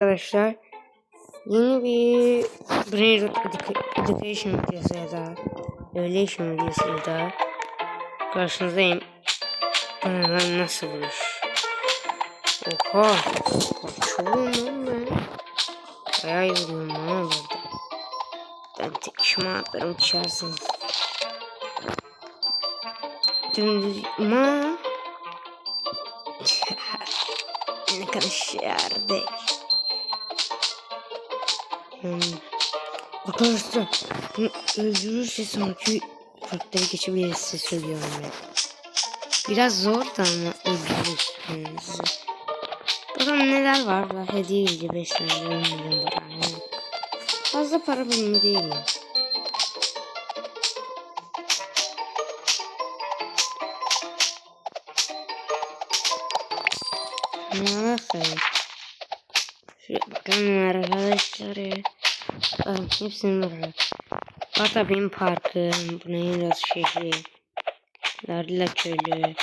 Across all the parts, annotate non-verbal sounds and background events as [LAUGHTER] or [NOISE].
arkadaşlar. Yeni bir Brain Educa- Education videosu ya da Evaluation videosu ya da karşınızdayım. Bana lan nasıl vuruş? Oha! Kaçıyorum lan ben. Bayağı vuruyorum lan burada. Ben tek şıma atlarım içerisinde. Dümdüz ma. [LAUGHS] ne kadar şerde. Hmm. Arkadaşlar bunu öldürürse sonraki kökleri geçebiliriz size söylüyorum ben. Biraz zor da ama öldürürsünüz. Bakalım neler var. var. Hediye gibi 5 tane 10 milyon var. Yani fazla para bölümü değil ya. Ne bakayım. Şuraya bakalım arkadaşlar ya. Bakın hepsini var. Batabin Parkı, Bunayras şehri, Lardila Çölü,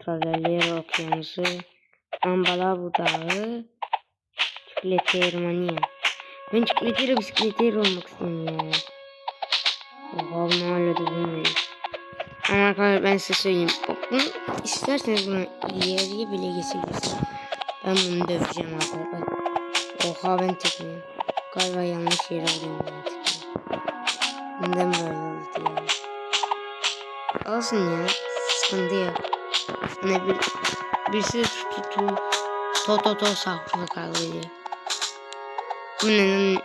Travelero Okyanusu, Ambalabu Dağı, Çikolata Romanya. Ben çikolatayla bisikletleri olmak istiyorum ya. Oha bunu hala da bilmiyorum. Ama arkadaşlar ben size söyleyeyim. Bak bunu isterseniz bunu ileriye bile geçebilirsiniz. Ben bunu döveceğim arkadaşlar. Oha ben tekmeyim. Galiba yanlış yere vuruyorum ben tekmeyi. Neden böyle oldu ya? Olsun ya. Sıkıntı yok. Hani bir, birisi tutu to to to saflığı kaybediyor. Bu neden ne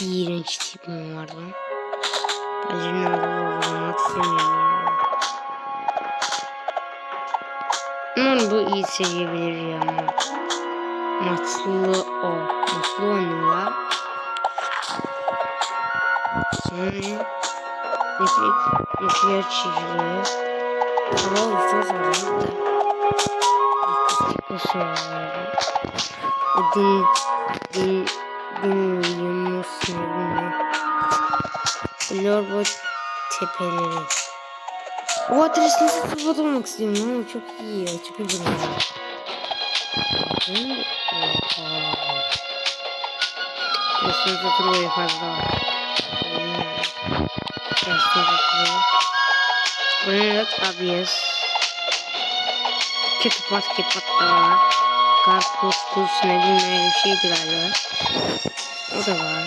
iğrenç tipim var lan. Ne olmak istemiyorum ya. Umarım bu iyi seviyebilir ya ama. Matlı o. Matlı onunla. Sonra nükleer, nükleer çizgi. Hava uçuyor sonra da. Yıkık soruları. Din, din, din Yunus ne bileyim. Lorbo tepeleri. O adresini satıp olmak istiyorum ama çok iyi ya. Çok iyi Adresini satılıyor fazla var. Adresini satılıyor. Buraya da abiyes. Ketupat kepat da var. Karpuz, tuz, ne öyle bir şeydi galiba. O da var.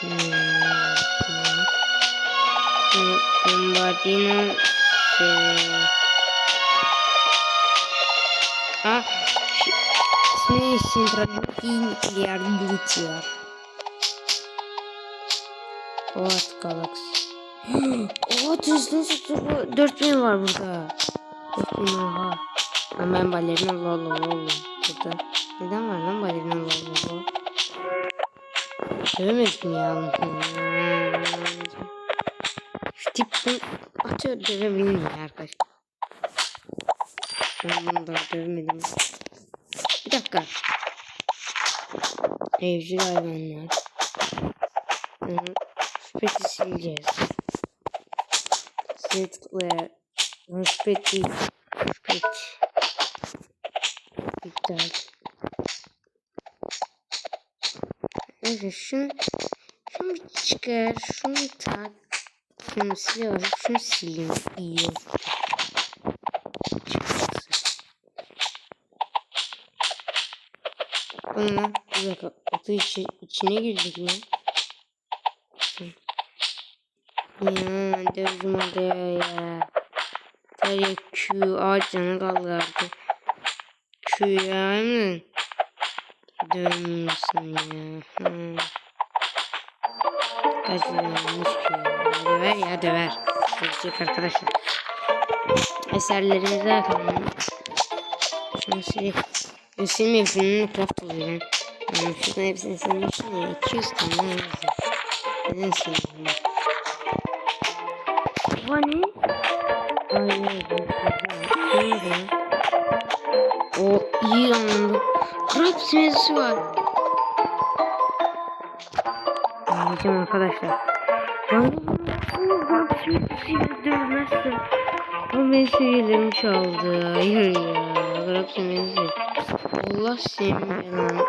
Hmm. hmm. Bombardino şey... Ah, ismi Centrality Nuclear Nuclear. What Galaxy. Oha düzgün satıyor. 4000 var burada. 4000 oha. Lan ben balerina lol lol lol. Burada. Neden var lan balerina lol lol lol? Dövmedim ya. Şu tip atıyor dövebilir mi arkadaş? Ben bunu da dövmedim. Bir dakika. Evcil hayvanlar. Hı, Şüpheti sileceğiz. Setler. Şüpheti. Şüpheti. İptal. Neyse şunu şunu çıkar. Şunu tak. Şunu siliyorum. Şunu sileyim. İyi Bana bir dakika. Otu içi, içine girdik mi? Ya dövdüm oraya ya. Tabii Q ağaç canı kaldı artık. Q ya hemen. Dövmüyorsun ya. Hı. Kaç yanlış Q. Döver ya döver. Dövecek arkadaşlar. Eserlerimize bakalım. Şunu sileyim. Ben silmeyeyim. Filmini craft oluyor ben. Yani şuradan hepsini silmiştim ya. 200 tane ne yazıyor. Neden silmiyorum? Bu ne? Hayır, hayır. O iyi anladım. Krap simesi var. Anlayacağım arkadaşlar. Ben bunu krap simesiyle dövmezsem. O benim sevgilerimi çaldı. Hayır ya. Krap simesi. Allah belanı.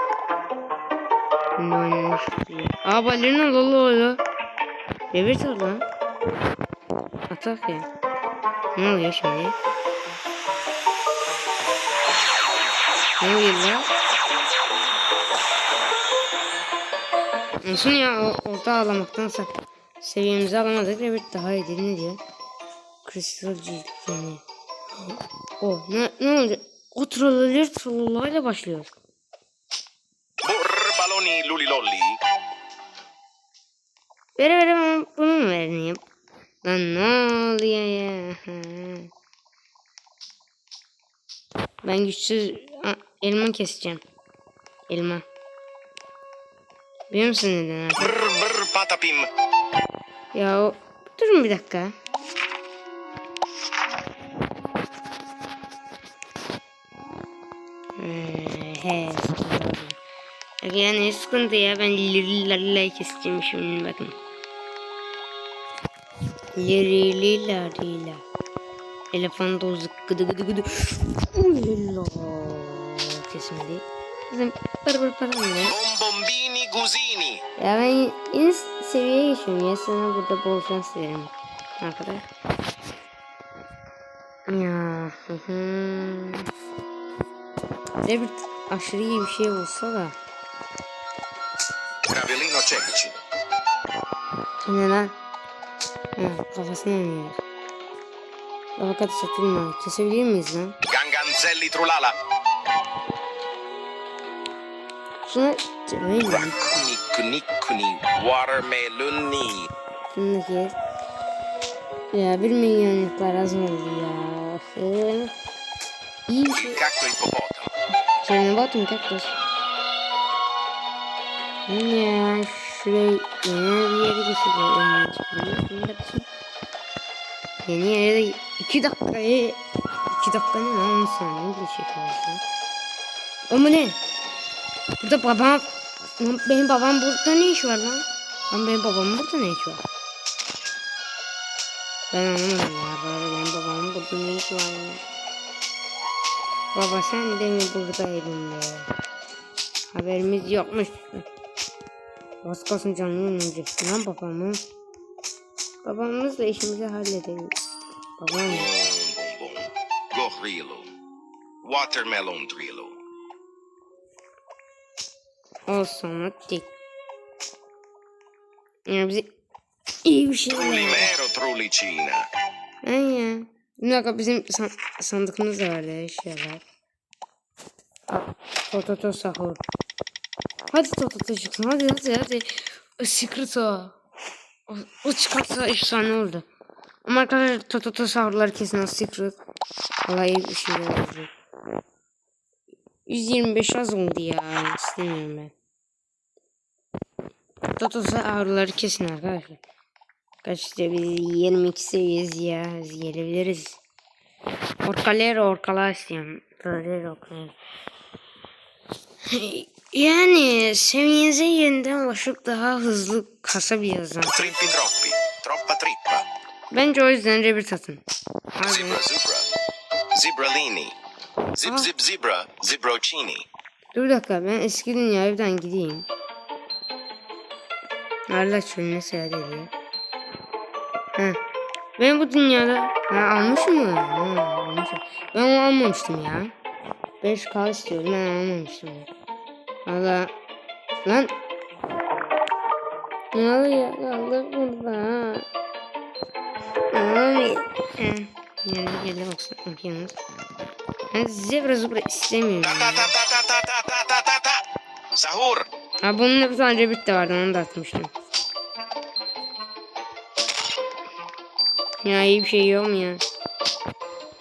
Şimdi oynamış diye. Aa balerina lolo oluyor. Evet lan. Atak ya. Ne oluyor şimdi? Ne oluyor lan? Olsun ya orta ağlamaktansa seviyemizi alamadık. Evet daha iyi ne diyor? Kristal cilt yani. O ne, ne olacak? O trolleler trollayla başlıyor. Burr baloni lulilolli. Vere ben bunu mu vereyim? Lan ne oluyor ya? Ben güçsüz Aa, elma keseceğim. Elma. Biliyor musun neden? Brr brr patapim. Ya o... Durun bir dakika. Ee, he, ya ne sıkıntı ya ben lirilerle keseceğim şimdi bakın. Lirilerle. Elefant o zıkkıdı gıdı gıdı. Ulala. Kesmedi. Bizim pır pır pır ne? Bombombini gusini. Ya ben yeni seviyeye geçiyorum ya sana burada bol şans dilerim arkadaş. Ya hı hı. Bir aşırı iyi bir şey olsa da. Cavellino. Bu ne lan? Ha, kafasına yanıyor. Avukat satılma. Kesebilir miyiz lan? Ganganzelli trulala. Şuna böyle mi? Rakunik nikuni. Watermeloni. Şunu kes. Ya bir milyonluklar az oldu ya. Hı. İyi bir şey. Batın kaktus. Ya şuraya yeni bir yere geçelim. Yeni yere de 2 dakikaya 2 dakika ne lan 10 saniye kalsın. O mu ne? Burada babam benim babam burada ne iş var lan? Lan benim babamın burada ne iş var? Ben anlamadım ya benim babamın burada ne iş var ya? Baba sen de mi buradaydın be? Haberimiz yokmuş. Az kalsın canını öneceksin lan babamın. Babamızla işimizi halledelim. Babam. Gorrillo. Watermelon drillo. olsun dik. Ya bize iyi bir şey. Trulimero trulicina. Ay ya. Bir dakika bizim san sandıkımız da vardı eşyalar. Al, Tototo sahur. Hadi Tototo çıksın hadi hadi hadi. Secret o. O, o çıkarsa efsane oldu. Ama arkadaşlar Tototo sahurlar kesin o secret. Vallahi bir şey olacak. 125 az oldu ya. İstemiyorum ben. Tototo sahurları kesin arkadaşlar. Kaçta biz 22 seviyeyiz ya. Biz gelebiliriz. Orkalero orkala istiyorum. Böyle orkalero. Yani seviyenize yeniden ulaşıp daha hızlı kasabiliriz. lan. Trippi troppi. Troppa trippa. Bence o yüzden rebir atın. Hadi. Zebra zebra. Zibralini. Zip Ah. zip zebra. Zibrocini. Dur dakika ben eski dünyaya birden gideyim. Allah çölüne seyahat ediyor. Ben bu dünyada ha, almış mı? Ha, almış. Ben onu almamıştım ya. 5K istiyorum ben almamıştım. Valla lan ne oluyor? Kaldık burada. Abi. Yani geldi baksın okyanus. Ben zebra zubra istemiyorum. Sahur. Ha bunun bir tane cebit vardı onu da atmıştım. Ya iyi bir şey yok mu ya?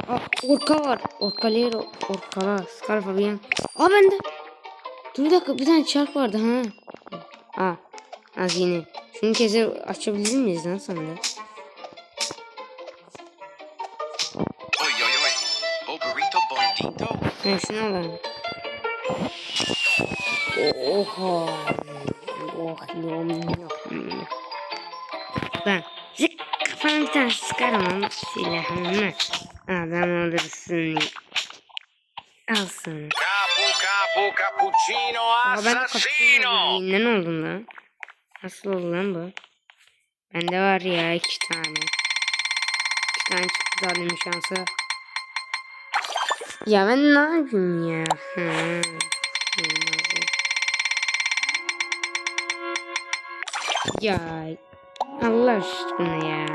Aa, orka var. Orkalero. Orkala. Scarfabian. Aa bende. Dur bir dakika bir tane çark vardı ha. Aa. Hazine. Şunu keze açabilir miyiz lan sandığı? Oi oi oi. Oh burrito bondito. Ha şunu alalım. Oha. Oh yom yom. Ben zık kafana bir tane sıkarım ama silahımı. Adam olursun. Al sana. Capu Capo cappuccino assassino. Ne oldu lan? Nasıl oldu lan bu? Bende var ya iki tane. İki tane çıktı zalimin şansı. Ya ben ne yapayım ya? Hı. Ya Allah aşkına ya.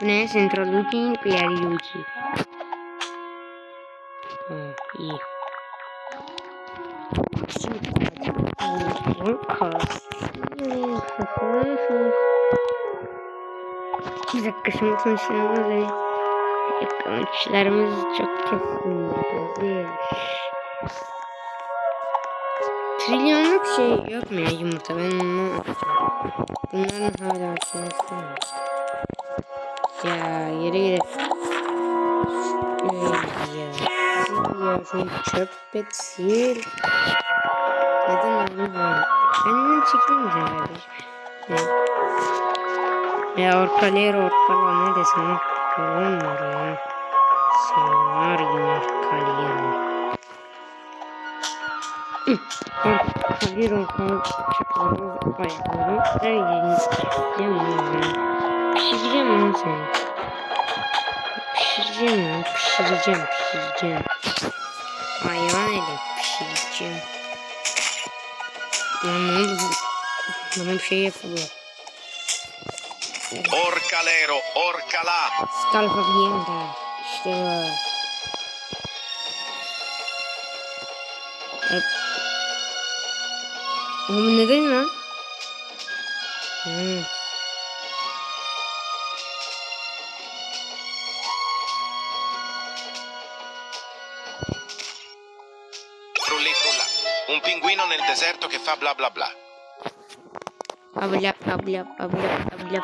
Bu ne? Central Looking Player Yuji. Ha, iyi. Bir dakika şimdi sonuçlarımız ve sonuçlarımız çok kesin. Trilyonluk şey yok mu ya yumurta? Ben onu atacağım. Bunların hala aşağısı var. Ya yere. Öyle ya. Ya şunu çöp et sil. Neden oldu bu? Benden çekilmeyeceğim kardeşim. Ya, orkalayır orkala ne desem o. Yorum var ya. Senar orkalayır. Orkalayır orkalayır. Çıkıyoruz ayakları. Her pişireceğim ya. Pişireceğim lan seni. Pişireceğim ya. Pişireceğim pişireceğim. Hayvan eli pişireceğim. Lan ne oldu? Bana bir şey yapılıyor. Orcalero, orcalà. Scalpavienta. İşte bu. Hep. Oğlum neden lan? Hmm. Frulli frulla. Un pinguino nel deserto che fa bla bla bla. Abla abla abla abla.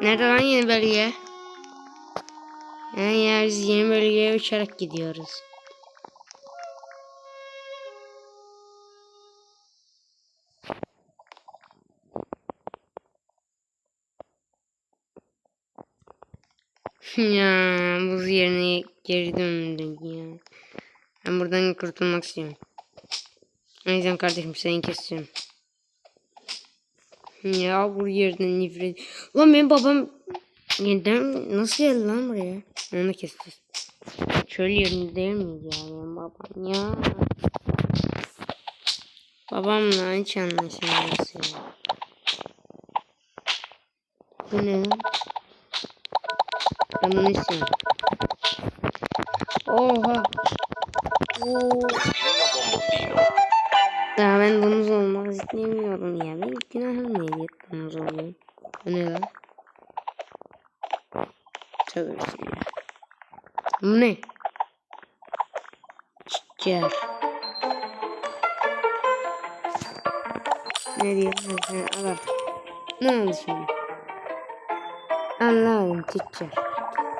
Nerede lan yeni bölge? Yani yeni bölgeye uçarak gidiyoruz. Ya buz yerine geri döndüm ya. Ben buradan kurtulmak istiyorum. O yüzden kardeşim seni kesiyorum. Ya bu yerden nefret. Lan benim babam neden nasıl geldi lan buraya? Onu kesti. Çöl yerinde değil miydi ya benim babam ya? Babamla hiç ya. Bu ne? Ben bunu istiyorum. Oha. Oo. Ya ben domuz olmak istemiyorum ya. Ben günahım neydi domuz oluyorum. Bu ne lan? Tövbe bismillah. Bu ne? Çiçer. Ne diyor? Ha, al. Ne oldu şimdi? Allah'ım çiçer.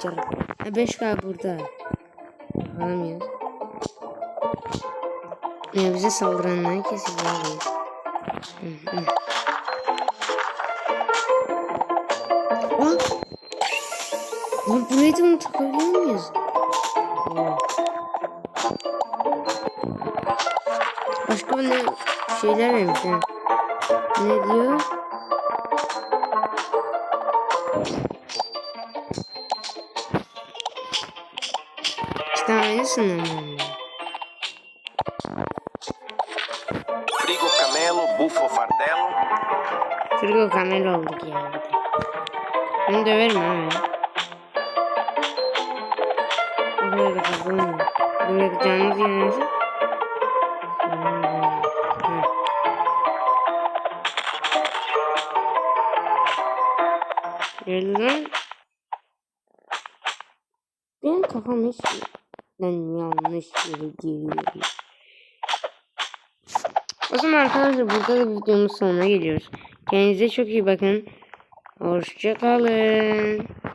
Çiçer. Ha 5K burada. Bakalım ya. Ya bize saldıranlar. Hı hı. Aa! Lan burayı da mı takabiliyor muyuz? Başka ne şeyler vermiş ha. Ne diyor? İşte aynısından mı? Frigo camelo, buffo fardello. Turgo kamel olduk ya. bir de. Ben döverim ha ben. Buraya da fazla olmuyor. Buraya canımız yanarsa. Yerden benim kafam hiç ben yanlış yere giriyorum. O zaman arkadaşlar burada da videomuz sonuna geliyoruz. Kendinize çok iyi bakın. Hoşçakalın.